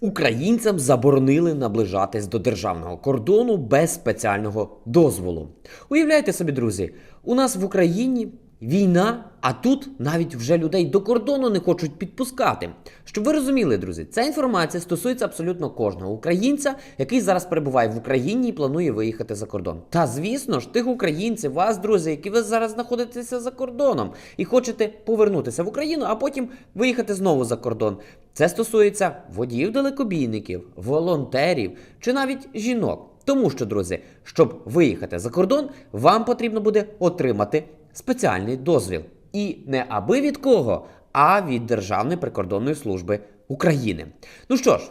Українцям заборонили наближатись до державного кордону без спеціального дозволу. Уявляєте собі, друзі, у нас в Україні війна, а тут навіть вже людей до кордону не хочуть підпускати. Щоб ви розуміли, друзі, ця інформація стосується абсолютно кожного українця, який зараз перебуває в Україні і планує виїхати за кордон. Та звісно ж, тих українців, вас, друзі, які ви зараз знаходитеся за кордоном і хочете повернутися в Україну, а потім виїхати знову за кордон. Це стосується водіїв далекобійників, волонтерів чи навіть жінок. Тому що, друзі, щоб виїхати за кордон, вам потрібно буде отримати спеціальний дозвіл. І не аби від кого, а від Державної прикордонної служби України. Ну що ж,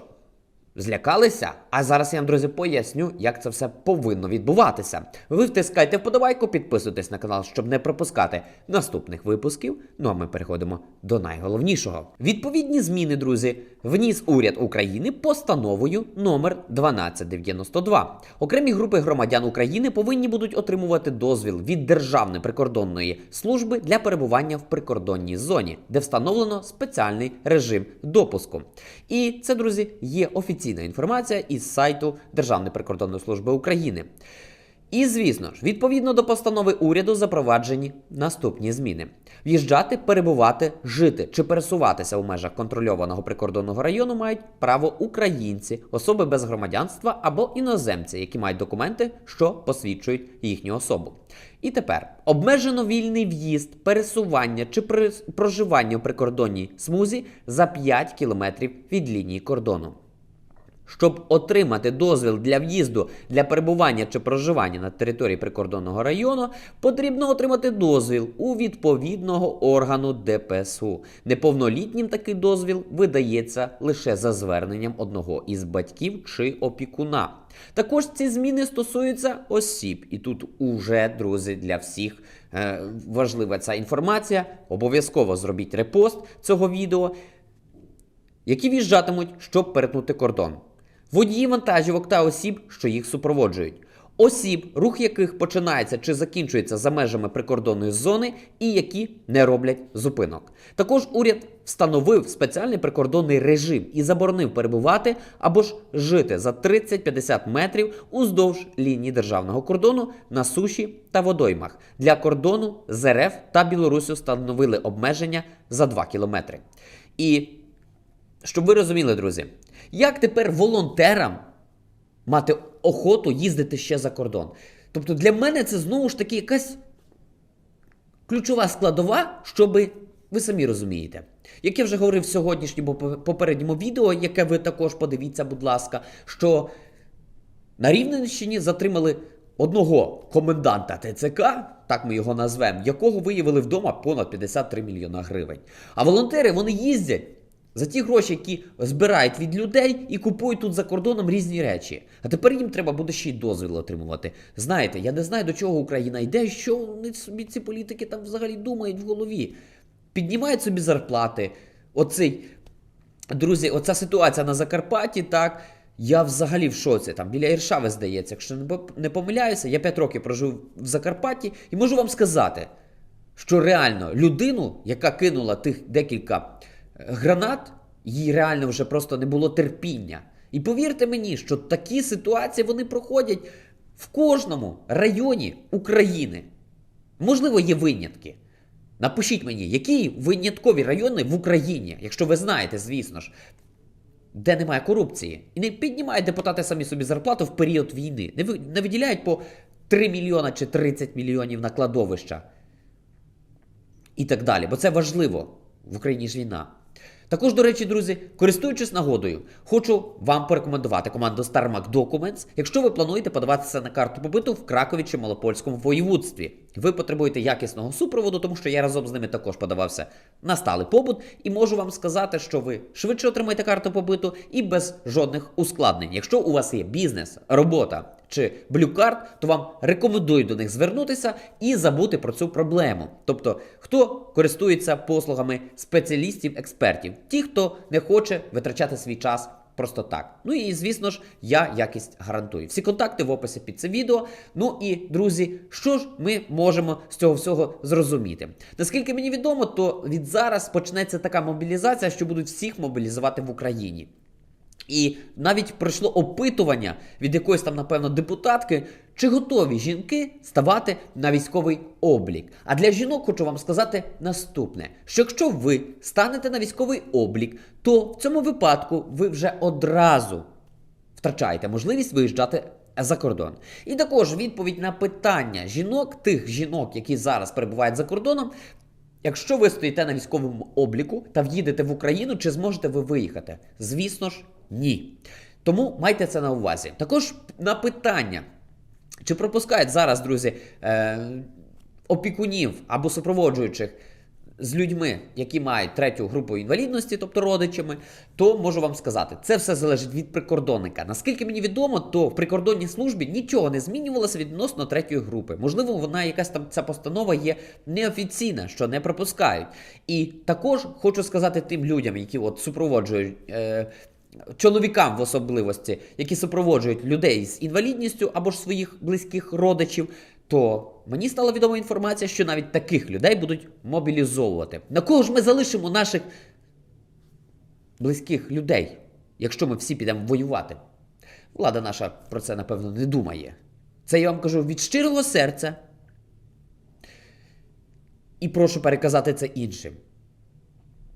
Злякалися? А зараз я вам, друзі, поясню, як це все повинно відбуватися. Ви втискайте вподобайку, підписуйтесь на канал, щоб не пропускати наступних випусків. Ну а ми переходимо до найголовнішого. Відповідні зміни, друзі, вніс уряд України постановою номер 1292. Окремі групи громадян України повинні будуть отримувати дозвіл від Державної прикордонної служби для перебування в прикордонній зоні, де встановлено спеціальний режим допуску. І це, друзі, є офіційна інформація із сайту Державної прикордонної служби України. І звісно ж, відповідно до постанови уряду запроваджені наступні зміни: в'їжджати, перебувати, жити чи пересуватися у межах контрольованого прикордонного району мають право українці, особи без громадянства або іноземці, які мають документи, що посвідчують їхню особу. І тепер обмежено вільний в'їзд, пересування чи проживання у прикордонній смузі за 5 кілометрів від лінії кордону. Щоб отримати дозвіл для в'їзду для перебування чи проживання на території прикордонного району, потрібно отримати дозвіл у відповідного органу ДПСУ. Неповнолітнім такий дозвіл видається лише за зверненням одного із батьків чи опікуна. Також ці зміни стосуються осіб, і тут уже, друзі, для всіх е, важлива ця інформація. Обов'язково зробіть репост цього відео які в'їжджатимуть, щоб перетнути кордон. Водії вантажівок та осіб, що їх супроводжують. Осіб, рух яких починається чи закінчується за межами прикордонної зони, і які не роблять зупинок. Також уряд встановив спеціальний прикордонний режим і заборонив перебувати або ж жити за 30-50 метрів уздовж лінії державного кордону на суші та водоймах. Для кордону з РФ та Білорусю встановили обмеження за 2 кілометри. І щоб ви розуміли, друзі, як тепер волонтерам мати охоту їздити ще за кордон? Тобто для мене це знову ж таки якась ключова складова, щоби ви самі розумієте. Як я вже говорив в сьогоднішньому попередньому відео, яке ви також подивіться, будь ласка, що на Рівненщині затримали одного коменданта ТЦК, так ми його назвемо, якого виявили вдома понад 53 мільйона гривень. А волонтери вони їздять за ті гроші, які збирають від людей і купують тут за кордоном різні речі. А тепер їм треба буде ще й дозвіл отримувати. Знаєте, я не знаю, до чого Україна йде, що вони собі ці політики там взагалі думають в голові. Піднімають собі зарплати. Оцей Друзі, оця ситуація на Закарпатті, так. Я взагалі в шоці. Там біля Іршави, здається, якщо не помиляюся, я 5 років прожив в Закарпатті і можу вам сказати, що реально людину, яка кинула тих декілька гранат, їй реально вже просто не було терпіння. І повірте мені, що такі ситуації вони проходять в кожному районі України. Можливо, є винятки. Напишіть мені, які виняткові райони в Україні, якщо ви знаєте, звісно ж, де немає корупції. І не піднімають депутати самі собі зарплату в період війни. Не, ви- не виділяють по 3 мільйона чи 30 мільйонів на кладовища. І так далі. Бо це важливо. В Україні ж війна. Також, до речі, друзі, користуючись нагодою, хочу вам порекомендувати команду StarMac Documents, якщо ви плануєте подаватися на карту побиту в Кракові чи Малопольському воєводстві. Ви потребуєте якісного супроводу, тому що я разом з ними також подавався на сталий побут, і можу вам сказати, що ви швидше отримаєте карту побиту і без жодних ускладнень. Якщо у вас є бізнес, робота чи блюкарт, то вам рекомендую до них звернутися і забути про цю проблему. Тобто, хто користується послугами спеціалістів-експертів, ті, хто не хоче витрачати свій час. Просто так. Ну і звісно ж, я якість гарантую. Всі контакти в описі під це відео. Ну і друзі, що ж ми можемо з цього всього зрозуміти? Наскільки мені відомо, то від зараз почнеться така мобілізація, що будуть всіх мобілізувати в Україні. І навіть пройшло опитування від якоїсь там, напевно, депутатки, чи готові жінки ставати на військовий облік. А для жінок хочу вам сказати наступне: що якщо ви станете на військовий облік, то в цьому випадку ви вже одразу втрачаєте можливість виїжджати за кордон. І також відповідь на питання жінок, тих жінок, які зараз перебувають за кордоном. Якщо ви стоїте на військовому обліку та в'їдете в Україну, чи зможете ви виїхати? Звісно ж, ні. Тому майте це на увазі. Також на питання, чи пропускають зараз, друзі, е, опікунів або супроводжуючих з людьми, які мають третю групу інвалідності, тобто родичами, то можу вам сказати, це все залежить від прикордонника. Наскільки мені відомо, то в прикордонній службі нічого не змінювалося відносно третьої групи. Можливо, вона якась там ця постанова є неофіційна, що не пропускають. І також хочу сказати тим людям, які от супроводжують. Е, Чоловікам в особливості, які супроводжують людей з інвалідністю або ж своїх близьких родичів, то мені стала відома інформація, що навіть таких людей будуть мобілізовувати. На кого ж ми залишимо наших близьких людей, якщо ми всі підемо воювати? Влада наша про це, напевно, не думає. Це я вам кажу від щирого серця. І прошу переказати це іншим.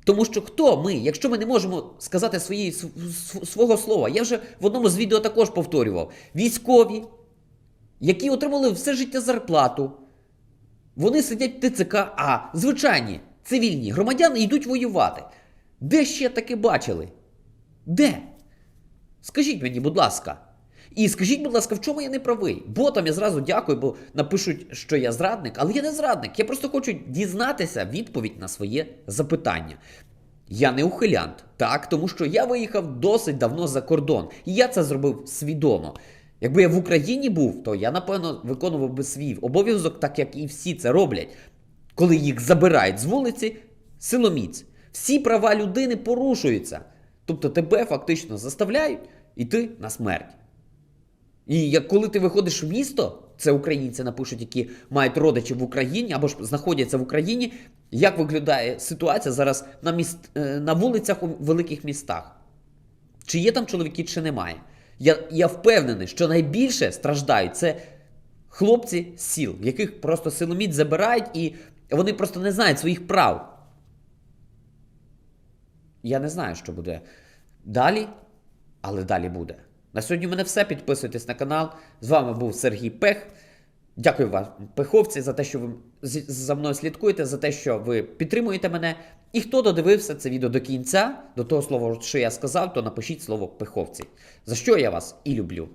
Тому що хто ми, якщо ми не можемо сказати свої, св- св- свого слова? Я вже в одному з відео також повторював: військові, які отримали все життя зарплату, вони сидять в ТЦК, а звичайні цивільні громадяни йдуть воювати. Де ще таке бачили? Де? Скажіть мені, будь ласка. І скажіть, будь ласка, в чому я не правий? Ботам я зразу дякую, бо напишуть, що я зрадник, але я не зрадник. Я просто хочу дізнатися відповідь на своє запитання. Я не ухилянт, так, тому що я виїхав досить давно за кордон, і я це зробив свідомо. Якби я в Україні був, то я напевно виконував би свій обов'язок, так як і всі це роблять. Коли їх забирають з вулиці, силоміць. Всі права людини порушуються. Тобто тебе фактично заставляють іти на смерть. І як коли ти виходиш в місто, це українці напишуть, які мають родичів в Україні або ж знаходяться в Україні, як виглядає ситуація зараз на, міст, е, на вулицях у великих містах? Чи є там чоловіки, чи немає? Я, я впевнений, що найбільше страждають це хлопці з сіл, яких просто силоміць забирають, і вони просто не знають своїх прав. Я не знаю, що буде далі, але далі буде. На сьогодні в мене все. Підписуйтесь на канал. З вами був Сергій Пех. Дякую вам, пеховці, за те, що ви за мною слідкуєте, за те, що ви підтримуєте мене. І хто додивився це відео до кінця, до того слова, що я сказав, то напишіть слово пеховці. За що я вас і люблю.